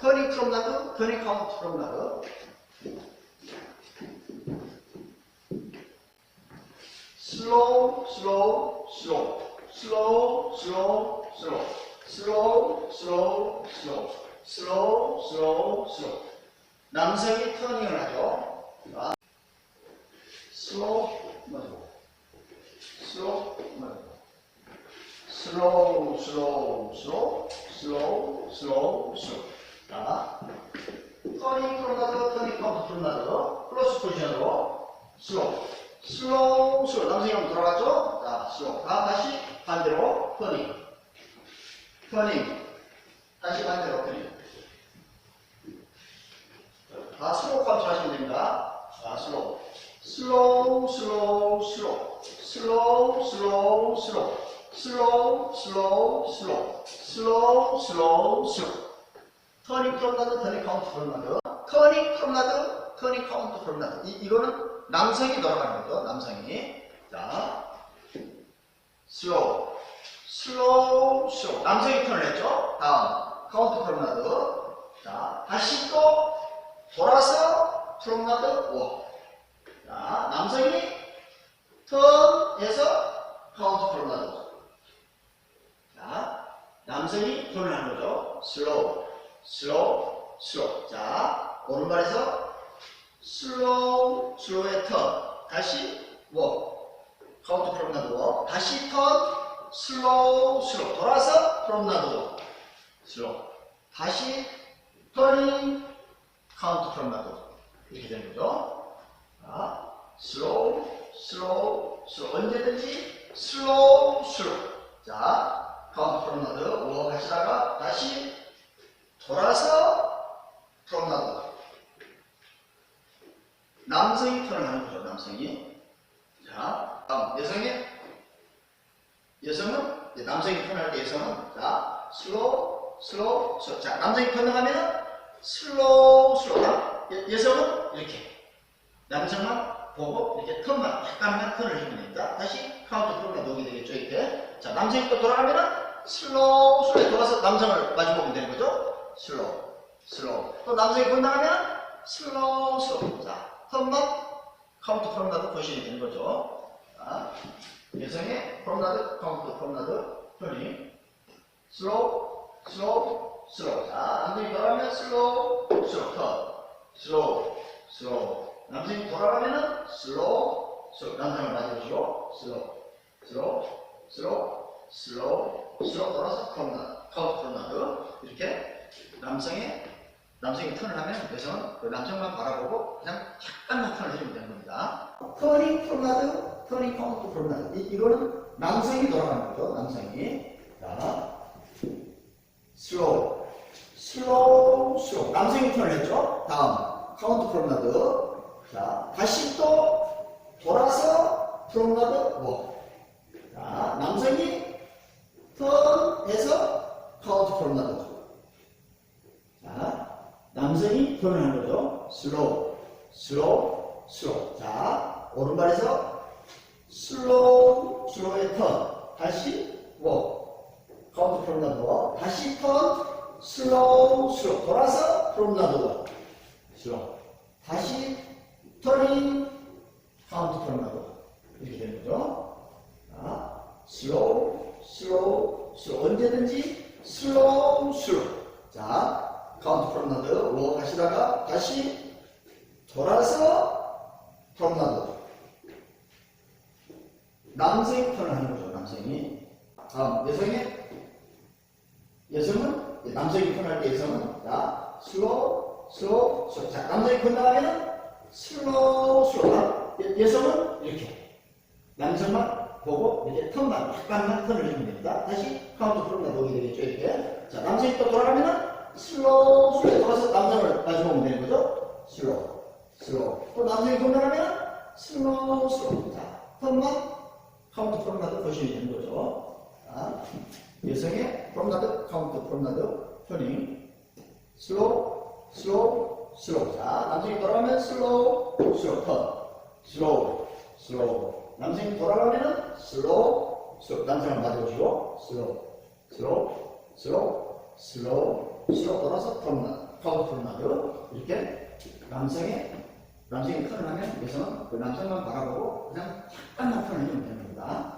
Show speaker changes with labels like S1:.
S1: 터닝 프롬나드, 터닝 카운트 프롬나드. 슬로우, 슬로우, 슬로우, 슬로우, 슬로우, 슬로우, 슬로우, 슬로우, 슬로우, 슬로우, 슬로우, 슬로우. 남성이 터닝을 하죠. 자, 슬로우, 맞고, 슬로우, 맞고, 슬 자, 터닝 프로나드, 터닝 카운트 프로나드, 플러스 포지션으로 슬로우, 슬로우, 슬로우. 남성이 한번 돌아갔죠? 자, 슬로우. 다 다시 반대로 터닝, 터닝, 다시 반대로 터닝. 다 슬로우 카운트 하시면 됩니다. 자, 슬로우. 슬로우, 슬로우, 슬로우. 슬로우, 슬로우, 슬로우. 슬로우, 슬로우, 슬로우. 슬로우, 슬로우, 슬로우. 터닝 프롬나드, 터닝 카운트 프롬나드. 터닝 프롬나드, 터닝 카운트 프롬나드. 이, 이거는 남성이 돌아가는 거죠. 남성이. 자, 슬로우. 슬로우, 슬로우. 남성이 턴을 했죠. 다음. 카운트 프롬나드. 자, 다시 또 돌아서 프롬나드 워. 자, 남성이 턴해서 카운트 프롬나드. 자, 남성이 턴을 하는 거죠. 슬로우, 슬로우, 슬로우. 자, 오른발에서 슬로우, 슬로우의 턴. 다시 워. 카운트 프롬나드 워. 다시 턴, 슬로우, 슬로우. 돌아서 프롬나드 워. 슬로우. 다시 터닝, 카운트 프롬나드 이렇게 되는 거죠. 자, 슬로우, 슬로우, 슬로우. 언제든지 슬로우, 슬로우. 자, 카운트 프롬나드 워 하시다가 다시 돌아서 프롬나드. 남성이 턴을 하는 거죠. 남성이. 자, 다음 여성의 여성은 남성이 턴할 때 여성은 자 슬로우, 슬로우, 슬로우. 자, 남성이 턴하면은 슬로우, 슬로우. 여, 여성은 이렇게 남성만 보고 이렇게 턴만 약간만 턴을 해주면 됩니다. 다시 카운트 프로그램 녹이 되겠죠. 이렇게. 자, 남성이 또 돌아가면은 슬로우, 슬로우 돌아서 남성을 마주보면 되는 거죠. 슬로우, 슬로우. 또 남성이 건너가면 슬로우, 슬로우. 자, 턴만 카운트 프로그램 보시면 되는 거죠. 자, 여성의 프롬나드, 카운트 프롬나드, 터닝. 슬로우, 슬로우, 슬로우. 자, 남성이 돌아가면 슬로우, 슬로우, 턴. 슬로우, 슬로우. 남성이 돌아가면은 슬로우, 슬로우. 남성을 맞으시고, 슬로우, 슬로우, 슬로우, 슬로우, 슬로우 돌아서 프롬나드, 카운트 프롬나드. 이렇게 남성의 남성이 턴을 하면 여성은 그 남성만 바라보고 그냥 약간만 턴을 해주면 되는 겁니다. 터닝 프로나드, 터닝 카운트. 이, 이거는 남성이 돌아가는 거죠. 남성이. 자, 슬로우, 슬로우, 슬로우. 남성이 턴을 했죠. 다음, 카운트 프로나드. 자, 다시 또 돌아서 프로나드 워. 자, 남성이 턴해서 카운트 프로나드. 완전히 표현하는 거죠. slow, slow, slow. 자, 오른발에서 slow, slow의 턴. 다시 walk. 카운트 from the walk. 다시 턴, slow, slow. 돌아서 from the walk. slow. 다시 turning, 카운트 from the walk. 이렇게 되는 거죠. 자, slow, slow, slow. 언제든지 slow, slow. 자, 카운트 프롬나드 워 하시다가 다시 돌아서 프롬나드 남성이 턴을 하는 거죠 남성이. 다음 여성의? 여성은? 이제 남성이 턴할 때 여성은? 자 슬로우 슬로우 슬로우. 자 남성이 건너가면은 슬로우 슬로우. 여- 여성은 이렇게. 남성만 보고 이렇게 턴만 약간만 턴을 해주면 됩니다. 다시 카운트 프롬나드 녹이 되겠죠 이렇게. 자 남성이 또 돌아가면은 슬로우. 슬로우. 돌아서 남성을 마주보면 되는 거죠? 슬로우. 슬로우. 또 남성이 건너가면 슬로우 슬로우 자 턴만 카운트 프롬나드 보시면 되는 거죠. 자, 여성의 프롬나드 카운트 프롬나드 터닝 슬로우 슬로우 슬로우. 자 남성이 돌아가면 슬로우 슬로우. 턴 슬로우 슬로우. 남성이 돌아가면은 슬로우 슬로우. 남성을 마주보시고 슬로우 슬로우 슬로우 슬로우 슬로우 돌아서 프롬나드 파워풀 마드 이렇게 남성의 남성이 턴을 하면 여성은 그 남성만 바라보고 그냥 약간만 턴을 해주면 되는 겁니다.